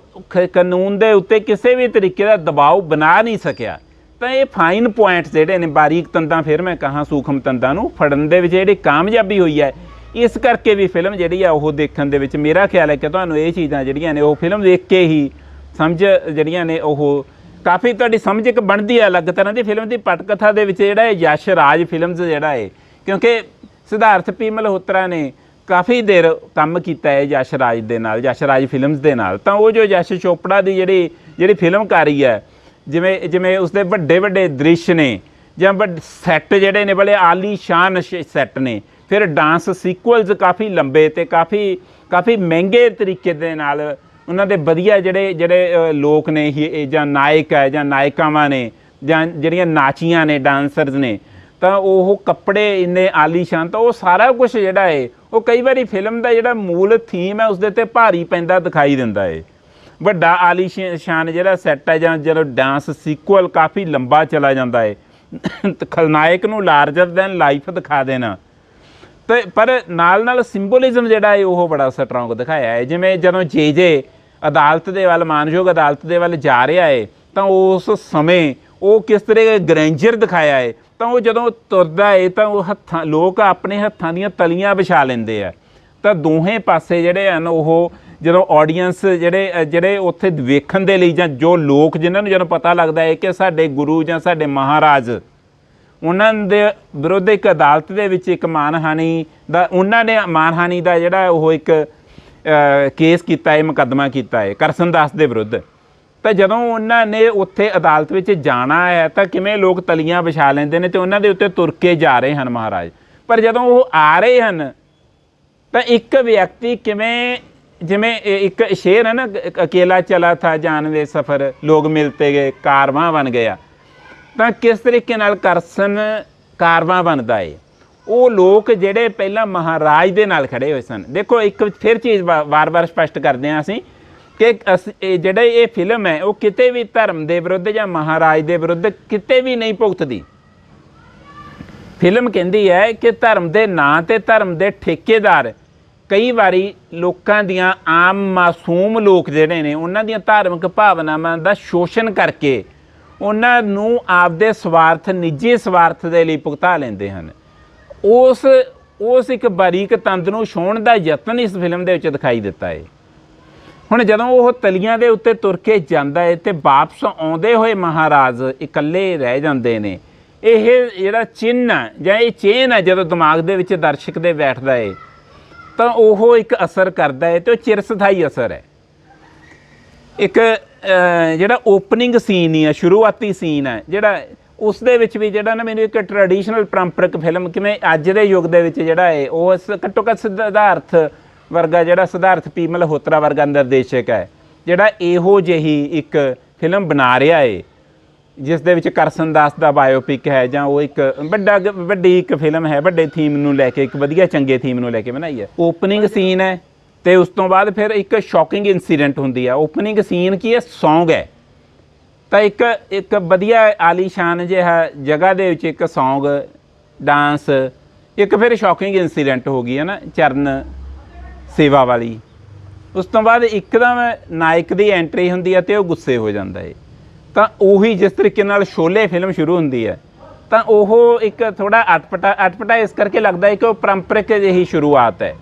ਕਾਨੂੰਨ ਦੇ ਉੱਤੇ ਕਿਸੇ ਵੀ ਤਰੀਕੇ ਦਾ ਦਬਾਅ ਬਣਾ ਨਹੀਂ ਸਕਿਆ। ਤਾਂ ਇਹ ਫਾਈਨ ਪੁਆਇੰਟਸ ਜਿਹੜੇ ਨੇ, ਬਾਰੀਕ ਤੰਦਾਂ ਫਿਰ ਮੈਂ ਕਹਾਂ ਸੂਖਮ ਤੰਦਾਂ ਨੂੰ ਫੜਨ ਦੇ ਵਿੱਚ ਜਿਹੜੀ ਕਾਮਯਾਬੀ ਹੋਈ ਹੈ ਇਸ ਕਰਕੇ ਵੀ ਫਿਲਮ ਜਿਹੜੀ ਆ ਉਹ ਦੇਖਣ ਦੇ ਵਿੱਚ ਮੇਰਾ ਖਿਆਲ ਹੈ ਕਿ ਤੁਹਾਨੂੰ ਇਹ ਚੀਜ਼ਾਂ ਜਿਹੜੀਆਂ ਨੇ ਉਹ ਫਿਲਮ ਦੇਖ ਕੇ ਹੀ ਸਮਝ ਜਿਹੜੀਆਂ ਨੇ ਉਹ ਕਾਫੀ ਤੁਹਾਡੀ ਸਮਝ ਇੱਕ ਬਣਦੀ ਹੈ ਅਲੱਗ ਤਰ੍ਹਾਂ ਦੀ ਫਿਲਮ ਦੀ ਪਟਕਥਾ ਦੇ ਵਿੱਚ ਜਿਹੜਾ ਹੈ ਯਸ਼ ਰਾਜ ਫਿਲਮਸ ਜਿਹੜਾ ਹੈ ਕਿਉਂਕਿ ਸਿਧਾਰਥ ਪੀ ਮਲਹੋਤਰਾ ਨੇ ਕਾਫੀ ਦੇਰ ਕੰਮ ਕੀਤਾ ਹੈ ਯਸ਼ ਰਾਜ ਦੇ ਨਾਲ, ਯਸ਼ ਰਾਜ ਫਿਲਮਸ ਦੇ ਨਾਲ। ਤਾਂ ਉਹ ਜੋ ਯਸ਼ ਚੋਪੜਾ ਦੀ ਜਿਹੜੀ ਜਿਹੜੀ ਫਿਲਮਕਾਰੀ ਹੈ ਜਿਵੇਂ ਜਿਵੇਂ ਉਸਦੇ ਵੱਡੇ ਵੱਡੇ ਦ੍ਰਿਸ਼ ਨੇ ਜਾਂ ਵੱਡ ਸੈੱਟ ਜਿਹੜੇ ਨੇ ਬੜੇ ਆਲੀਸ਼ਾਨ ਸੈੱਟ ਨੇ ਫਿਰ ਡਾਂਸ ਸੀਕੁਅਲਸ ਕਾਫੀ ਲੰਬੇ ਤੇ ਕਾਫੀ ਕਾਫੀ ਮਹਿੰਗੇ ਤਰੀਕੇ ਦੇ ਨਾਲ ਉਹਨਾਂ ਦੇ ਵਧੀਆ ਜਿਹੜੇ ਜਿਹੜੇ ਲੋਕ ਨੇ ਹੀ ਇਹ ਜਾਂ ਨਾਇਕ ਹੈ ਜਾਂ ਨਾਇਕਾਵਾਂ ਨੇ ਜਾਂ ਜਿਹੜੀਆਂ ਨਾਚੀਆਂ ਨੇ ਡਾਂਸਰਸ ਨੇ, ਤਾਂ ਉਹ ਕੱਪੜੇ ਇੰਨੇ ਆਲੀਸ਼ਾਨ ਤਾਂ ਉਹ ਸਾਰਾ ਕੁਝ ਜਿਹੜਾ ਹੈ ਉਹ ਕਈ ਵਾਰੀ ਫਿਲਮ ਦਾ ਜਿਹੜਾ ਮੂਲ ਥੀਮ ਹੈ ਉਸ ਦੇ ਤੇ ਭਾਰੀ ਪੈਂਦਾ ਦਿਖਾਈ ਦਿੰਦਾ ਏ। ਵੱਡਾ ਆਲੀਸ਼ਾਨ ਜਿਹੜਾ ਸੈੱਟ ਹੈ ਜਾਂ ਜਦੋਂ ਡਾਂਸ ਸੀਕੁਅਲ ਕਾਫੀ ਲੰਬਾ ਚਲਾ ਜਾਂਦਾ ਏ। ਤੇ ਖਲਨਾਇਕ ਨੂੰ ਲਾਰਜਰ ਦੈਨ ਲਾਈਫ ਦਿਖਾ ਦੇਣਾ। ਤੇ ਪਰ ਨਾਲ ਨਾਲ ਸਿੰਬੋਲਿਜ਼ਮ ਜਿਹੜਾ ਹੈ ਉਹ ਬੜਾ ਸਟਰੋਂਗ ਦਿਖਾਇਆ ਹੈ। ਜਿਵੇਂ ਜਦੋਂ ਜੇ ਜੇ ਅਦਾਲਤ ਦੇ ਵੱਲ, ਮਾਨਯੋਗ ਅਦਾਲਤ ਦੇ ਵੱਲ ਜਾ ਰਿਹਾ ਹੈ, ਤਾਂ ਉਸ ਸਮੇਂ ਉਹ ਕਿਸ ਤਰ੍ਹਾਂ ਗ੍ਰੈਂਜਰ ਦਿਖਾਇਆ ਹੈ। ਤਾਂ ਉਹ ਜਦੋਂ ਤੁਰਦਾ ਹੈ, ਤਾਂ ਉਹ ਹੱਥਾਂ, ਲੋਕ ਆਪਣੇ ਹੱਥਾਂ ਦੀਆਂ ਤਲੀਆਂ ਵਿਛਾ ਲੈਂਦੇ ਆ। ਤਾਂ ਦੋਹੇ ਪਾਸੇ ਜਿਹੜੇ ਹਨ, ਉਹ ਜਦੋਂ ਆਡੀਅנס ਜਿਹੜੇ ਜਿਹੜੇ ਉੱਥੇ ਵੇਖਣ ਦੇ ਲਈ ਜਾਂ ਜੋ ਲੋਕ ਜਿਨ੍ਹਾਂ ਨੂੰ ਜਦੋਂ ਪਤਾ ਲੱਗਦਾ ਹੈ ਕਿ ਸਾਡੇ ਗੁਰੂ ਜਾਂ ਸਾਡੇ ਮਹਾਰਾਜ ਉਹਨਾਂ ਦੇ ਵਿਰੁੱਧ ਇੱਕ ਅਦਾਲਤ ਦੇ ਵਿੱਚ ਇੱਕ ਮਾਨਹਾਨੀ ਦਾ, ਉਹਨਾਂ ਨੇ ਮਾਨਹਾਨੀ ਦਾ ਜਿਹੜਾ ਉਹ ਇੱਕ ਕੇਸ ਕੀਤਾ ਹੈ ਮੁਕੱਦਮਾ ਕੀਤਾ ਹੈ, ਕਰਸਨ ਦਾਸ ਦੇ ਵਿਰੁੱਧ। ਤਾਂ ਜਦੋਂ ਉਹਨਾਂ ਨੇ ਉੱਥੇ ਅਦਾਲਤ ਵਿੱਚ ਜਾਣਾ ਹੈ, ਤਾਂ ਕਿਵੇਂ ਲੋਕ ਤਲੀਆਂ ਵਿਛਾ ਲੈਂਦੇ ਨੇ ਤੇ ਉਹਨਾਂ ਦੇ ਉੱਤੇ ਤੁਰ ਕੇ ਜਾ ਰਹੇ ਹਨ ਮਹਾਰਾਜ? ਪਰ ਜਦੋਂ ਉਹ ਆ ਰਹੇ ਹਨ, ਤਾਂ ਇੱਕ ਵਿਅਕਤੀ ਕਿਵੇਂ, ਜਿਵੇਂ ਇੱਕ ਸ਼ੇਰ ਹੈ ਨਾ ਇੱਕ ਅਕੇਲਾ ਚਲਾ ਥਾ ਜਾਨਵੇ ਸਫਰ, ਲੋਕ ਮਿਲਤੇ ਗਏ ਕਾਰਵਾਂ ਬਣ ਗਿਆ। ਤਾਂ ਕਿਸ ਤਰੀਕੇ ਨਾਲ ਕਰਸਨ ਕਾਰਵਾਂ ਬਣਦਾ ਏ? ਉਹ ਲੋਕ ਜਿਹੜੇ ਪਹਿਲਾਂ ਮਹਾਰਾਜ ਦੇ ਨਾਲ ਖੜੇ ਹੋਏ ਸਨ। ਦੇਖੋ, ਇੱਕ ਫਿਰ ਚੀਜ਼ ਵਾ- ਵਾਰ-ਵਾਰ ਸਪਸ਼ਟ ਕਰਦੇ ਹਾਂ ਅਸੀਂ ਕਿ ਅਸ- ਜਿਹੜੇ ਇਹ ਫਿਲਮ ਹੈ, ਉਹ ਕਿਤੇ ਵੀ ਧਰਮ ਦੇ ਵਿਰੁੱਧ ਜਾਂ ਮਹਾਰਾਜ ਦੇ ਵਿਰੁੱਧ ਕਿਤੇ ਵੀ ਨਹੀਂ ਭੁਗਤਦੀ। ਫਿਲਮ ਕਹਿੰਦੀ ਹੈ ਕਿ ਧਰਮ ਦੇ ਨਾਂ ਤੇ ਧਰਮ ਦੇ ਠੇਕੇਦਾਰ ਕਈ ਵਾਰੀ ਲੋਕਾਂ ਦੀਆਂ ਆਮ ਮਾਸੂਮ ਲੋਕ ਜਿਹੜੇ ਨੇ, ਉਹਨਾਂ ਦੀਆਂ ਧਾਰਮਿਕ ਭਾਵਨਾਵਾਂ ਦਾ ਸ਼ੋਸ਼ਣ ਕਰਕੇ ਉਹਨਾਂ ਨੂੰ ਆਪਦੇ ਸਵਾਰਥ, ਨਿੱਜੀ ਸਵਾਰਥ ਦੇ ਲਈ ਭੁਗਤਾ ਲੈਂਦੇ ਹਨ। ਉਸ ਉਸ ਇੱਕ ਬਾਰੀਕ ਤੰਦ ਨੂੰ ਛੋਣ ਦਾ ਯਤਨ ਇਸ ਫਿਲਮ ਦੇ ਵਿੱਚ ਦਿਖਾਈ ਦਿੱਤਾ ਹੈ ਹੁਣ ਜਦੋਂ ਉਹ ਤਲੀਆਂ ਦੇ ਉੱਤੇ ਤੁਰ ਕੇ ਜਾਂਦਾ ਹੈ ਤੇ ਵਾਪਸ ਆਉਂਦੇ ਹੋਏ ਮਹਾਰਾਜ ਇਕੱਲੇ ਰਹਿ ਜਾਂਦੇ ਨੇ, ਇਹ ਜਿਹੜਾ ਚਿੰਨ੍ਹ ਹੈ ਜਾਂ ਇਹ ਚੇਨ ਹੈ ਜਦੋਂ ਦਿਮਾਗ ਦੇ ਵਿੱਚ ਦਰਸ਼ਕ ਦੇ ਬੈਠਦਾ ਹੈ ਤਾਂ ਉਹ ਇੱਕ ਅਸਰ ਕਰਦਾ ਹੈ ਤੇ ਉਹ ਚਿਰਸਥਾਈ ਅਸਰ ਹੈ ਇੱਕ ਜਿਹੜਾ ਓਪਨਿੰਗ ਸੀਨ ਹੀ ਆ, ਸ਼ੁਰੂਆਤੀ ਸੀਨ ਹੈ ਜਿਹੜਾ ਉਸ ਦੇ ਵਿੱਚ ਵੀ ਜਿਹੜਾ ਨਾ ਮੈਨੂੰ ਇੱਕ ਟ੍ਰੈਡੀਸ਼ਨਲ ਪਰੰਪਰਕ ਫਿਲਮ ਕਿਵੇਂ ਅੱਜ ਦੇ ਯੁੱਗ ਦੇ ਵਿੱਚ ਜਿਹੜਾ ਹੈ ਉਹ ਸ- ਘੱਟੋ ਘੱਟ ਸਿਧਾਰਥ ਵਰਗਾ ਜਿਹੜਾ ਸਿਧਾਰਥ ਪੀ ਮਲਹੋਤਰਾ ਵਰਗਾ ਨਿਰਦੇਸ਼ਕ ਹੈ, ਜਿਹੜਾ ਇਹੋ ਜਿਹੀ ਇੱਕ ਫਿਲਮ ਬਣਾ ਰਿਹਾ ਹੈ ਜਿਸ ਦੇ ਵਿੱਚ ਕਰਸਨ ਦਾਸ ਦਾ ਬਾਇਓਪਿਕ ਹੈ ਜਾਂ ਉਹ ਇੱਕ ਵੱਡਾ ਵੱਡੀ ਇੱਕ ਫਿਲਮ ਹੈ, ਵੱਡੇ ਥੀਮ ਨੂੰ ਲੈ ਕੇ, ਇੱਕ ਵਧੀਆ ਚੰਗੇ ਥੀਮ ਨੂੰ ਲੈ ਕੇ ਬਣਾਈ ਹੈ। ਓਪਨਿੰਗ ਸੀਨ ਹੈ। ਤੇ ਉਸ ਤੋਂ ਬਾਅਦ ਫਿਰ ਇੱਕ ਸ਼ੌਕਿੰਗ ਇਨਸੀਡੈਂਟ ਹੁੰਦੀ ਆ। ਓਪਨਿੰਗ ਸੀਨ ਕੀ ਹੈ? ਸੌਂਗ ਹੈ। ਤਾਂ ਇੱਕ ਇੱਕ ਵਧੀਆ ਆਲੀਸ਼ਾਨ ਜਿਹਾ ਜਗ੍ਹਾ ਦੇ ਵਿੱਚ ਇੱਕ ਸੌਂਗ ਡਾਂਸ ਇੱਕ ਫਿਰ ਸ਼ੌਕਿੰਗ ਇਨਸੀਡੈਂਟ ਹੋ ਗਈ ਹੈ ਨਾ, ਚਰਨ ਸੇਵਾ ਵਾਲੀ। ਉਸ ਤੋਂ ਬਾਅਦ ਇੱਕਦਮ ਨਾਇਕ ਦੀ ਐਂਟਰੀ ਹੁੰਦੀ ਹੈ ਤੇ ਉਹ ਗੁੱਸੇ ਹੋ ਜਾਂਦਾ ਹੈ ਤਾਂ ਉਹੀ ਜਿਸ ਤਰੀਕੇ ਨਾਲ ਸ਼ੋਲੇ ਫਿਲਮ ਸ਼ੁਰੂ ਹੁੰਦੀ ਹੈ ਤਾਂ ਉਹ ਇੱਕ ਥੋੜਾ ਅਟਪਟਾ ਅਟਪਟਾ ਇਸ ਕਰਕੇ ਲੱਗਦਾ ਹੈ ਕਿ ਉਹ ਪਰੰਪਰਿਕ ਜਿਹੀ ਸ਼ੁਰੂਆਤ ਹੈ।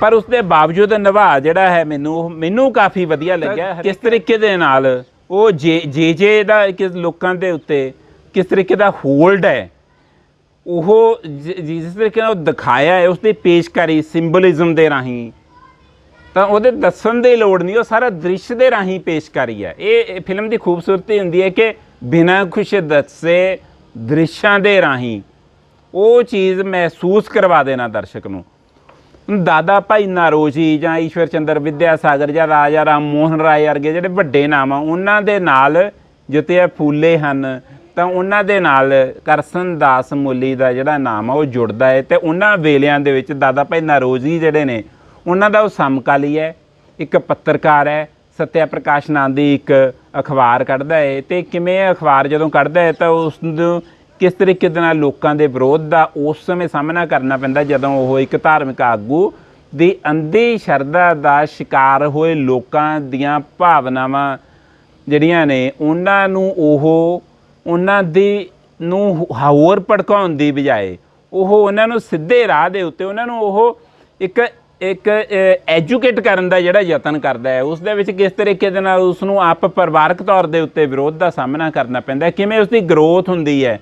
ਪਰ ਉਸ ਦੇ ਬਾਵਜੂਦ ਨਿਭਾ ਜਿਹੜਾ ਹੈ ਮੈਨੂੰ ਉਹ- ਮੈਨੂੰ ਕਾਫੀ ਵਧੀਆ ਲੱਗਿਆ। ਕਿਸ ਤਰੀਕੇ ਦੇ ਨਾਲ ਉਹ ਜੇ ਜੇ ਜੇ ਦਾ ਕਿ ਲੋਕਾਂ ਦੇ ਉੱਤੇ ਕਿਸ ਤਰੀਕੇ ਦਾ ਹੋਲਡ ਹੈ ਉਹ ਜਿਸ ਤਰੀਕੇ ਨਾਲ ਉਹ ਦਿਖਾਇਆ ਹੈ ਉਸ ਦੀ ਪੇਸ਼ਕਾਰੀ ਸਿੰਬੋਲਿਜ਼ਮ ਦੇ ਰਾਹੀਂ ਤਾਂ ਉਹਦੇ ਦੱਸਣ ਦੀ ਲੋੜ ਨਹੀਂ ਉਹ ਸਾਰਾ ਦ੍ਰਿਸ਼ ਦੇ ਰਾਹੀਂ ਪੇਸ਼ਕਾਰੀ ਹੈ। ਇਹ ਫਿਲਮ ਦੀ ਖੂਬਸੂਰਤੀ ਹੁੰਦੀ ਹੈ ਕਿ ਬਿਨਾਂ ਕੁਛ ਦੱਸੇ ਦ੍ਰਿਸ਼ਾਂ ਦੇ ਰਾਹੀਂ ਉਹ ਚੀਜ਼ ਮਹਿਸੂਸ ਕਰਵਾ ਦੇਣਾ ਦਰਸ਼ਕ ਨੂੰ। ਦਾਦਾ ਭਾਈ ਨਾਰੋਜੀ ਜਾਂ ਈਸ਼ਵਰ ਚੰਦਰ ਵਿਦਿਆਸਾਗਰ ਜਾਂ ਰਾਜਾ ਰਾਮ ਮੋਹਨ ਰਾਏ ਵਰਗੇ ਜਿਹੜੇ ਵੱਡੇ ਨਾਮ ਆ, ਉਹਨਾਂ ਦੇ ਨਾਲ ਜਿੱਤੇ ਇਹ ਫੂਲੇ ਹਨ। ਤਾਂ ਉਹਨਾਂ ਦੇ ਨਾਲ ਕਰਸਨ ਦਾਸ ਮੁੱਲੀ ਦਾ ਜਿਹੜਾ ਨਾਮ ਆ, ਉਹ ਜੁੜਦਾ ਹੈ ਤੇ ਉਹਨਾਂ ਵੇਲਿਆਂ ਦੇ ਵਿੱਚ ਦਾਦਾ ਭਾਈ ਨਾਰੋਜੀ ਜਿਹੜੇ ਨੇ, ਉਹਨਾਂ ਦਾ ਉਹ ਸਮਕਾਲੀ ਹੈ, ਇੱਕ ਪੱਤਰਕਾਰ ਹੈ, ਸਤਿਆ ਪ੍ਰਕਾਸ਼ ਨਾਂ ਦੀ ਇੱਕ ਅਖਬਾਰ ਕੱਢਦਾ ਹੈ ਤੇ ਕਿਵੇਂ ਅਖਬਾਰ ਜਦੋਂ ਕੱਢਦਾ ਹੈ ਤਾਂ ਉਸ ਨੂੰ ਕਿਸ ਤਰੀਕੇ ਦੇ ਨਾਲ ਲੋਕਾਂ ਦੇ ਵਿਰੋਧ ਦਾ ਉਸ ਸਮੇਂ ਸਾਹਮਣਾ ਕਰਨਾ ਪੈਂਦਾ ਜਦੋਂ ਉਹ ਇੱਕ ਧਾਰਮਿਕ ਆਗੂ ਦੀ ਅੰਧੀ ਸ਼ਰਧਾ ਦਾ ਸ਼ਿਕਾਰ ਹੋਏ ਲੋਕਾਂ ਦੀਆਂ ਭਾਵਨਾਵਾਂ ਜਿਹੜੀਆਂ ਨੇ, ਉਹਨਾਂ ਨੂੰ ਉਹ, ਉਹਨਾਂ ਦੀ ਨੂੰ ਹੋਰ ਭੜਕਾਉਣ ਦੀ ਬਜਾਏ ਉਹ ਉਹਨਾਂ ਨੂੰ ਸਿੱਧੇ ਰਾਹ ਦੇ ਉੱਤੇ ਉਹਨਾਂ ਨੂੰ ਉਹ ਇੱਕ ਇੱਕ ਐਜੂਕੇਟ ਕਰਨ ਦਾ ਜਿਹੜਾ ਯਤਨ ਕਰਦਾ ਹੈ, ਉਸ ਦੇ ਵਿੱਚ ਕਿਸ ਤਰੀਕੇ ਦੇ ਨਾਲ ਉਸ ਨੂੰ ਆਪ ਪਰਿਵਾਰਕ ਤੌਰ ਦੇ ਉੱਤੇ ਵਿਰੋਧ ਦਾ ਸਾਹਮਣਾ ਕਰਨਾ ਪੈਂਦਾ ਹੈ? ਕਿਵੇਂ ਉਸ ਦੀ ਗਰੋਥ ਹੁੰਦੀ ਹੈ?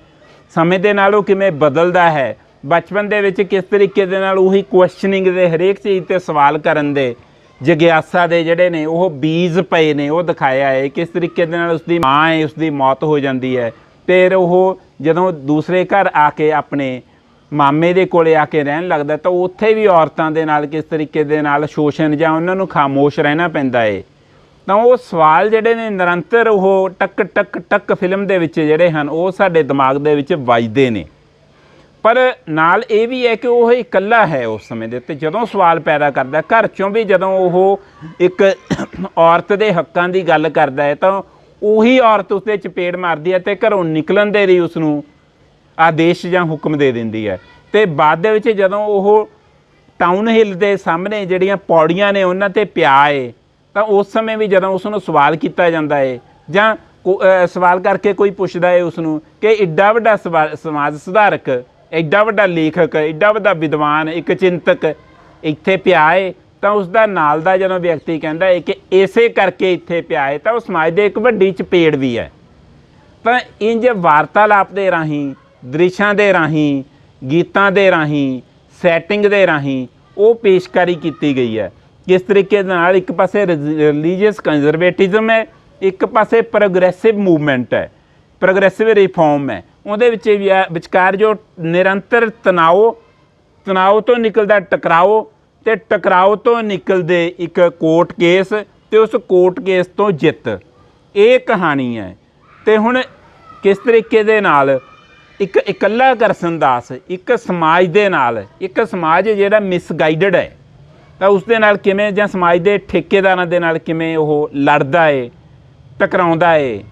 ਸਮੇਂ ਦੇ ਨਾਲ ਉਹ ਕਿਵੇਂ ਬਦਲਦਾ ਹੈ? ਬਚਪਨ ਦੇ ਵਿੱਚ ਕਿਸ ਤਰੀਕੇ ਦੇ ਨਾਲ ਉਹੀ ਕੁਐਸਚਨਿੰਗ ਦੇ ਹਰੇਕ ਚੀਜ਼ ਤੇ ਸਵਾਲ ਕਰਨ ਦੇ ਜਿਗਿਆਸਾ ਦੇ ਜਿਹੜੇ ਨੇ, ਉਹ ਬੀਜ ਪਏ ਨੇ, ਉਹ ਦਿਖਾਇਆ ਹੈ। ਕਿਸ ਤਰੀਕੇ ਦੇ ਨਾਲ ਉਸਦੀ ਮਾਂ ਹੈ, ਉਸਦੀ ਮੌਤ ਹੋ ਜਾਂਦੀ ਹੈ। ਫਿਰ ਉਹ ਜਦੋਂ ਦੂਸਰੇ ਘਰ ਆ ਕੇ ਆਪਣੇ ਮਾਮੇ ਦੇ ਕੋਲੇ ਆ ਕੇ ਰਹਿਣ ਲੱਗਦਾ ਤਾਂ ਉੱਥੇ ਵੀ ਔਰਤਾਂ ਦੇ ਨਾਲ ਕਿਸ ਤਰੀਕੇ ਦੇ ਨਾਲ ਸ਼ੋਸ਼ਣ ਜਾਂ ਉਹਨਾਂ ਨੂੰ ਖਾਮੋਸ਼ ਰਹਿਣਾ ਪੈਂਦਾ ਏ ਤਾਂ ਉਹ ਸਵਾਲ ਜਿਹੜੇ ਨੇ ਨਿਰੰਤਰ ਉਹ ਟਕ ਟਕ ਟਕ ਫਿਲਮ ਦੇ ਵਿੱਚ ਜਿਹੜੇ ਹਨ, ਉਹ ਸਾਡੇ ਦਿਮਾਗ ਦੇ ਵਿੱਚ ਵੱਜਦੇ ਨੇ। ਪਰ ਨਾਲ ਇਹ ਵੀ ਹੈ ਕਿ ਉਹ ਇਕੱਲਾ ਹੈ ਉਸ ਸਮੇਂ ਦੇ ਉੱਤੇ। ਜਦੋਂ ਸਵਾਲ ਪੈਦਾ ਕਰਦਾ, ਘਰ ਚੋਂ ਵੀ ਜਦੋਂ ਉਹ ਇੱਕ ਔਰਤ ਦੇ ਹੱਕਾਂ ਦੀ ਗੱਲ ਕਰਦਾ ਹੈ, ਤਾਂ ਉਹੀ ਔਰਤ ਉਸਦੇ ਚਪੇੜ ਮਾਰਦੀ ਹੈ ਤੇ ਘਰੋਂ ਨਿਕਲਣ ਦੇ ਲਈ ਉਸ ਨੂੰ ਆਦੇਸ਼ ਜਾਂ ਹੁਕਮ ਦੇ ਦਿੰਦੀ ਹੈ। ਤੇ ਬਾਅਦ ਦੇ ਵਿੱਚ ਜਦੋਂ ਉਹ ਟਾਊਨ ਹਿੱਲ ਦੇ ਸਾਹਮਣੇ ਜਿਹੜੀਆਂ ਪੌੜੀਆਂ ਨੇ, ਉਹਨਾਂ ਤੇ ਪਿਆ ਏ ਤਾਂ ਉਸ ਸਮੇਂ ਵੀ ਜਦੋਂ ਉਸ ਨੂੰ ਸਵਾਲ ਕੀਤਾ ਜਾਂਦਾ ਏ, ਜਾਂ ਕੋ- ਸਵਾਲ ਕਰਕੇ ਕੋਈ ਪੁੱਛਦਾ ਹੈ ਉਸ ਨੂੰ ਕਿ ਐਡਾ ਵੱਡਾ ਸਵਾ- ਸਮਾਜ ਸੁਧਾਰਕ, ਏਡਾ ਵੱਡਾ ਲੇਖਕ, ਏਡਾ ਵੱਡਾ ਵਿਦਵਾਨ, ਇੱਕ ਚਿੰਤਕ ਇੱਥੇ ਪਿਆ ਹੈ ਤਾਂ ਉਸ ਦਾ ਨਾਲ ਦਾ ਜਦੋਂ ਵਿਅਕਤੀ ਕਹਿੰਦਾ ਹੈ ਕਿ ਇਸੇ ਕਰਕੇ ਇੱਥੇ ਪਿਆ ਹੈ ਤਾਂ ਉਹ ਸਮਾਜ ਦੇ ਇੱਕ ਵੱਡੀ ਚਪੇੜ ਵੀ ਹੈ। ਤਾਂ ਇੰਜ ਵਾਰਤਾਲਾਪ ਦੇ ਰਾਹੀਂ, ਦ੍ਰਿਸ਼ਾਂ ਦੇ ਰਾਹੀਂ, ਗੀਤਾਂ ਦੇ ਰਾਹੀਂ, ਸੈਟਿੰਗ ਦੇ ਰਾਹੀਂ ਉਹ ਪੇਸ਼ਕਾਰੀ ਕੀਤੀ ਗਈ ਹੈ। ਕਿਸ ਤਰੀਕੇ ਦੇ ਨਾਲ ਇੱਕ ਪਾਸੇ ਰਿਲੀਜੀਅਸ ਕੰਜ਼ਰਵੇਟਿਜ਼ਮ ਹੈ, ਇੱਕ ਪਾਸੇ ਪ੍ਰੋਗਰੈਸਿਵ ਮੂਵਮੈਂਟ ਹੈ ਪ੍ਰੋਗਰੈਸਿਵ ਰਿਫਾਰਮ ਹੈ। ਉਹਦੇ ਵਿੱਚ ਵੀ ਵਿਚਕਾਰ ਜੋ ਨਿਰੰਤਰ ਤਣਾਓ ਤਣਾਅ ਤੋਂ ਨਿਕਲਦਾ ਟਕਰਾਓ ਤੇ ਟਕਰਾਓ ਤੋਂ ਨਿਕਲਦੇ ਇੱਕ ਕੋਰਟ ਕੇਸ ਤੇ ਉਸ ਕੋਰਟ ਕੇਸ ਤੋਂ ਜਿੱਤ। ਇਹ ਕਹਾਣੀ ਹੈ। ਤੇ ਹੁਣ ਕਿਸ ਤਰੀਕੇ ਦੇ ਨਾਲ ਇੱਕ ਇਕੱਲਾ ਕਰਸਨਦਾਸ, ਇੱਕ ਸਮਾਜ ਦੇ ਨਾਲ, ਇੱਕ ਸਮਾਜ ਜਿਹੜਾ ਮਿਸਗਾਈਡਡ ਹੈ। ਤਾਂ ਉਸ ਦੇ ਨਾਲ ਕਿਵੇਂ ਜਾਂ ਸਮਾਜ ਦੇ ਠੇਕੇਦਾਰਾਂ ਦੇ ਨਾਲ ਕਿਵੇਂ ਉਹ ਲੜਦਾ ਏ, ਟਕਰਾਉਂਦਾ ਏ?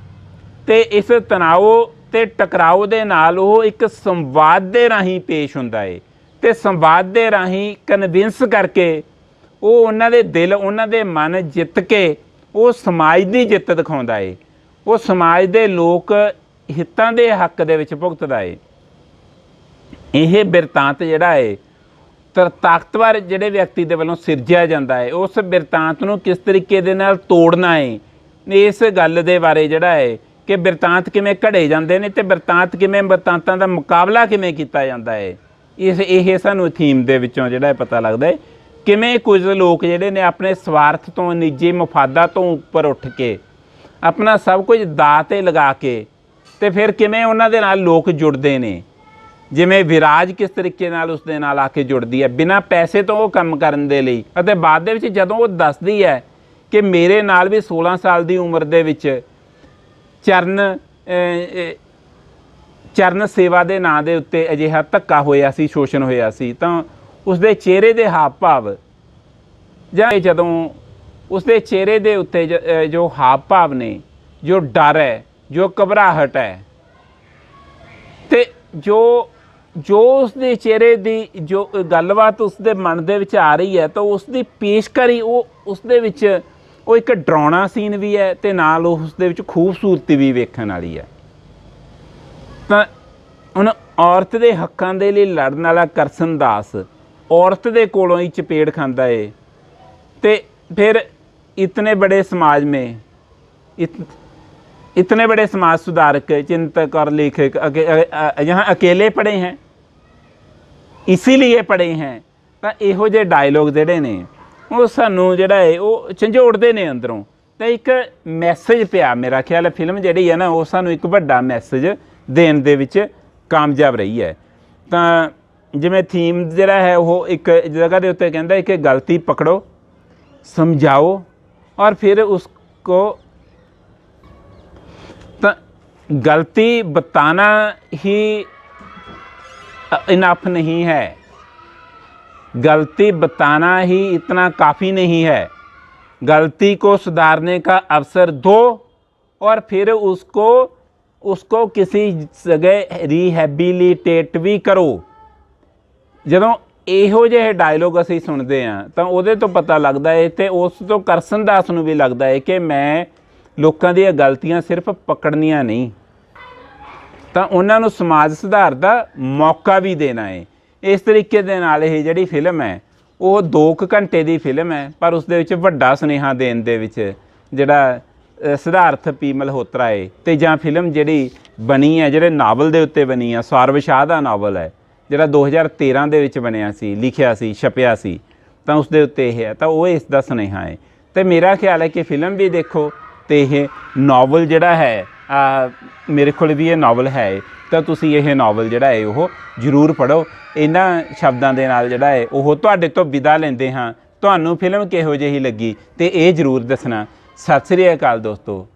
ਤੇ ਇਸ ਤਣਾਓ ਤੇ ਟਕਰਾਓ ਦੇ ਨਾਲ ਉਹ ਇੱਕ ਸੰਵਾਦ ਦੇ ਰਾਹੀਂ ਪੇਸ਼ ਹੁੰਦਾ ਏ। ਤੇ ਸੰਵਾਦ ਦੇ ਰਾਹੀਂ ਕਨਵਿੰਸ ਕਰਕੇ ਉਹ ਉਹਨਾਂ ਦੇ ਦਿਲ, ਉਹਨਾਂ ਦੇ ਮਨ ਜਿੱਤ ਕੇ ਉਹ ਸਮਾਜ ਦੀ ਜਿੱਤ ਦਿਖਾਉਂਦਾ ਏ। ਉਹ ਸਮਾਜ ਦੇ ਲੋਕ ਹਿੱਤਾਂ ਦੇ ਹੱਕ ਦੇ ਵਿੱਚ ਭੁਗਤਦਾ ਏ। ਇਹ ਬਿਰਤਾਂਤ ਜਿਹੜਾ ਏ ਤਰ ਤਾਕਤਵਰ ਜਿਹੜੇ ਵਿਅਕਤੀ ਦੇ ਵੱਲੋਂ ਸਿਰਜਿਆ ਜਾਂਦਾ ਹੈ, ਉਸ ਬਿਰਤਾਂਤ ਨੂੰ ਕਿਸ ਤਰੀਕੇ ਦੇ ਨਾਲ ਤੋੜਨਾ ਹੈ? ਇਸ ਗੱਲ ਦੇ ਬਾਰੇ ਜਿਹੜਾ ਹੈ ਕਿ ਬਿਰਤਾਂਤ ਕਿਵੇਂ ਘੜੇ ਜਾਂਦੇ ਨੇ ਤੇ ਬਿਰਤਾਂਤ ਕਿਵੇਂ ਬਿਰਤਾਂਤਾਂ ਦਾ ਮੁਕਾਬਲਾ ਕਿਵੇਂ ਕੀਤਾ ਜਾਂਦਾ ਹੈ? ਇਸ, ਇਹ ਸਾਨੂੰ ਥੀਮ ਦੇ ਵਿੱਚੋਂ ਜਿਹੜਾ ਹੈ ਪਤਾ ਲੱਗਦਾ ਹੈ, ਕਿਵੇਂ ਕੁਝ ਲੋਕ ਜਿਹੜੇ ਨੇ ਆਪਣੇ ਸਵਾਰਥ ਤੋਂ, ਨਿੱਜੀ ਮਫਾਦਾਂ ਤੋਂ ਉੱਪਰ ਉੱਠ ਕੇ ਆਪਣਾ ਸਭ ਕੁਝ ਦਾਅ ਤੇ ਲਗਾ ਕੇ ਤੇ ਫਿਰ ਕਿਵੇਂ ਉਹਨਾਂ ਦੇ ਨਾਲ ਲੋਕ ਜੁੜਦੇ ਨੇ? ਜਿਵੇਂ ਵਿਰਾਜ ਕਿਸ ਤਰੀਕੇ ਨਾਲ ਉਸ ਦੇ ਨਾਲ ਆ ਕੇ ਜੁੜਦੀ ਹੈ, ਬਿਨਾਂ ਪੈਸੇ ਤੋਂ ਉਹ ਕੰਮ ਕਰਨ ਦੇ ਲਈ। ਅਤੇ ਬਾਅਦ ਦੇ ਵਿੱਚ ਜਦੋਂ ਉਹ ਦੱਸਦੀ ਹੈ ਕਿ ਮੇਰੇ ਨਾਲ ਵੀ 16 ਸਾਲ ਦੀ ਉਮਰ ਦੇ ਵਿੱਚ ਚਰਨ ਚਰਨ ਸੇਵਾ ਦੇ ਨਾਂ ਦੇ ਉੱਤੇ ਅਜਿਹਾ ਧੱਕਾ ਹੋਇਆ ਸੀ, ਸ਼ੋਸ਼ਣ ਹੋਇਆ ਸੀ, ਤਾਂ ਉਸ ਦੇ ਚਿਹਰੇ ਦੇ ਹਾਵ ਭਾਵ ਜਾਂ ਜਦੋਂ ਉਸ ਦੇ ਚਿਹਰੇ ਦੇ ਉੱਤੇ ਜ- ਜੋ ਹਾਵ ਭਾਵ ਨੇ, ਜੋ ਡਰ ਹੈ, ਜੋ ਘਬਰਾਹਟ ਹੈ, ਤੇ ਜੋ ਜੋ ਉਸ ਦੇ ਚਿਹਰੇ ਦੀ ਜੋ ਗੱਲਬਾਤ ਉਸ ਦੇ ਮਨ ਦੇ ਵਿੱਚ ਆ ਰਹੀ ਹੈ ਤਾਂ ਉਸ ਦੀ ਪੇਸ਼ਕਾਰੀ ਉਹ ਉਸ ਦੇ ਵਿੱਚ ਉਹ ਇੱਕ ਡਰਾਉਣਾ ਸੀਨ ਵੀ ਹੈ ਤੇ ਨਾਲ ਉਸ ਦੇ ਵਿੱਚ ਖੂਬਸੂਰਤੀ ਵੀ ਵੇਖਣ ਵਾਲੀ ਹੈ ਤਾਂ ਹੁਣ ਔਰਤ ਦੇ ਹੱਕਾਂ ਦੇ ਲਈ ਲੜਨ ਵਾਲਾ ਕਰਸਨ ਦਾਸ ਔਰਤ ਦੇ ਕੋਲੋਂ ਹੀ ਚਪੇੜ ਖਾਂਦਾ ਏ ਤੇ ਫਿਰ ਇਤਨੇ बड़े समाज में इत, इतने बड़े समाज सुधारक चिंतक और लेखक अके- अ- अ- यहाँ अकेले पड़े हैं ਇਸੇ ਪੜੇ ਹੈ ਤਾਂ ਇਹੋ ਜਿਹੇ ਡਾਇਲੋਗ ਜਿਹੜੇ ਨੇ ਉਹ ਸਾਨੂੰ ਜਿਹੜਾ ਹੈ ਉਹ ਝੰਜੋੜਦੇ ਨੇ ਅੰਦਰੋਂ ਤਾਂ ਇੱਕ ਮੈਸੇਜ ਪਿਆ ਮੇਰਾ ਖਿਆਲ ਹੈ ਫਿਲਮ ਜਿਹੜੀ ਹੈ ਨਾ ਉਹ ਸਾਨੂੰ ਇੱਕ ਵੱਡਾ ਮੈਸੇਜ ਦੇਣ ਦੇ ਵਿੱਚ ਕਾਮਯਾਬ ਰਹੀ ਹੈ ਤਾਂ ਜਿਵੇਂ ਥੀਮ ਜਿਹੜਾ ਹੈ ਉਹ ਇੱਕ ਜਗ੍ਹਾ ਦੇ ਉੱਤੇ ਕਹਿੰਦਾ ਕਿ ਗਲਤੀ ਪਕੜੋ ਸਮਝਾਓ ਔਰ ਫਿਰ ਉਸ ਕੋ ਤਾਂ ਗਲਤੀ ਬਤਾਨਾ ਹੀ इनफ नहीं है गलती बताना ही इतना काफ़ी नहीं है गलती को सुधारने का अवसर दो और फिर उसको उसको किसी जगह रिहेबिलिटेट भी करो ਜਦੋਂ ਇਹੋ ਜਿਹੇ ਡਾਇਲੋਗ ਅਸੀਂ ਸੁਣਦੇ ਆ ਤਾਂ ਉਹਦੇ ਤੋਂ ਪਤਾ ਲੱਗਦਾ ਹੈ ਤੇ ਉਸ ਤੋਂ ਕਰਸਨ ਦਾਸ ਨੂੰ ਵੀ ਲੱਗਦਾ ਹੈ ਕਿ ਮੈਂ ਲੋਕਾਂ ਦੀਆਂ ਗਲਤੀਆਂ ਸਿਰਫ ਪਕੜਨੀਆਂ ਨਹੀਂ ਤਾਂ ਉਹਨਾਂ ਨੂੰ ਸਮਾਜ ਸੁਧਾਰ ਦਾ ਮੌਕਾ ਵੀ ਦੇਣਾ ਹੈ ਇਸ ਤਰੀਕੇ ਦੇ ਨਾਲ ਇਹ ਜਿਹੜੀ ਫਿਲਮ ਹੈ, ਉਹ 2 ਘੰਟੇ ਦੀ ਫਿਲਮ ਹੈ, ਪਰ ਉਸ ਦੇ ਵਿੱਚ ਵੱਡਾ ਸੁਨੇਹਾ ਦੇਣ ਦੇ ਵਿੱਚ ਜਿਹੜਾ ਸਿਧਾਰਥ ਪੀ ਮਲਹੋਤਰਾ ਹੈ ਤੇ ਜਾਂ ਫਿਲਮ ਜਿਹੜੀ ਬਣੀ ਹੈ, ਜਿਹੜੇ ਨਾਵਲ ਦੇ ਉੱਤੇ ਬਣੀ ਹੈ ਸਵਾਰਵ ਸ਼ਾਹ ਦਾ ਨਾਵਲ ਹੈ, ਜਿਹੜਾ 2013 ਦੇ ਵਿੱਚ ਬਣਿਆ ਸੀ, ਲਿਖਿਆ ਸੀ, ਛਪਿਆ ਸੀ, ਤਾਂ ਉਸ ਦੇ ਉੱਤੇ ਇਹ ਹੈ। ਤਾਂ ਉਹ ਇਸ ਦਾ ਸੁਨੇਹਾ ਹੈ ਤੇ ਮੇਰਾ ਖਿਆਲ ਹੈ ਕਿ ਫਿਲਮ ਵੀ ਦੇਖੋ, ਤੇ ਇਹ ਨਾਵਲ ਜਿਹੜਾ ਹੈ ਮੇਰੇ ਕੋਲ ਵੀ ਇਹ ਨਾਵਲ ਹੈ ਤਾਂ ਤੁਸੀਂ ਇਹ ਨਾਵਲ ਜਿਹੜਾ ਹੈ, ਉਹ ਜ਼ਰੂਰ ਪੜ੍ਹੋ। ਇਹਨਾਂ ਸ਼ਬਦਾਂ ਦੇ ਨਾਲ ਜਿਹੜਾ ਹੈ, ਉਹ ਤੁਹਾਡੇ ਤੋਂ ਵਿਦਾ ਲੈਂਦੇ ਹਾਂ। ਤੁਹਾਨੂੰ ਫਿਲਮ ਕਿਹੋ ਜਿਹੀ ਲੱਗੀ, ਤੇ ਇਹ ਜ਼ਰੂਰ ਦੱਸਣਾ। ਸਤਿ ਸ੍ਰੀ ਅਕਾਲ ਦੋਸਤੋ।